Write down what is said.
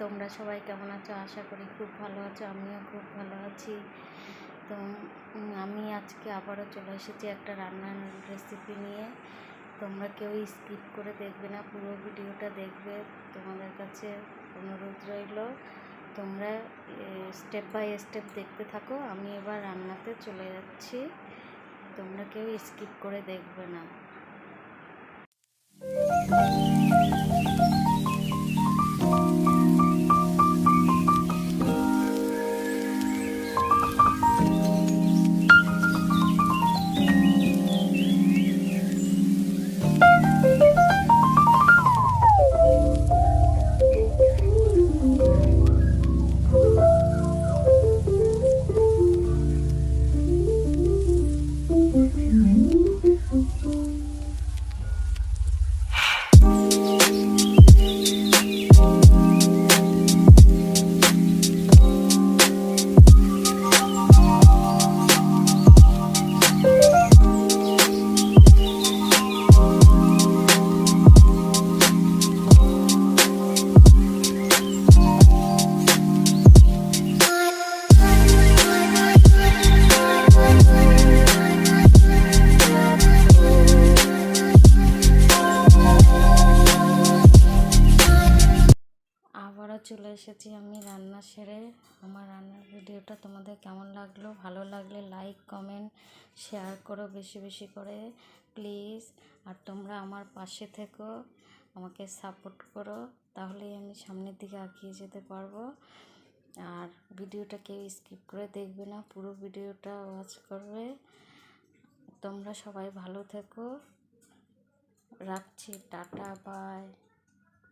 তোমরা সবাই কেমন আছো? আশা করি খুব ভালো আছো, আমিও খুব ভালো আছি। তো আমি আজকে আবারও চলে এসেছি একটা রান্নার রেসিপি নিয়ে। তোমরা কেউ স্কিপ করে দেখবে না, পুরো ভিডিওটা দেখবে। তোমাদের কাছে অনুরোধ রইল, তোমরা স্টেপ বাই স্টেপ দেখতে থাকো। আমি এবার রান্নাতে চলে যাচ্ছি। তোমরা কেউ স্কিপ করে দেখবে না। চলে এসেছি আমি রান্না সেরে। আমার রান্নার ভিডিওটা তোমাদের কেমন লাগল? ভালো লাগলে লাইক কমেন্ট শেয়ার করো বেশি বেশি করে প্লিজ আর তোমরা আমার পাশে থেকো, আমাকে সাপোর্ট করো, তাহলেই আমি সামনের দিকে এগিয়ে যেতে পারব। আর ভিডিওটা কেউ স্কিপ করে দেখবে না, পুরো ভিডিওটা ওয়াচ করবে। তোমরা সবাই ভালো থেকো। রাখছি, টাটা বাই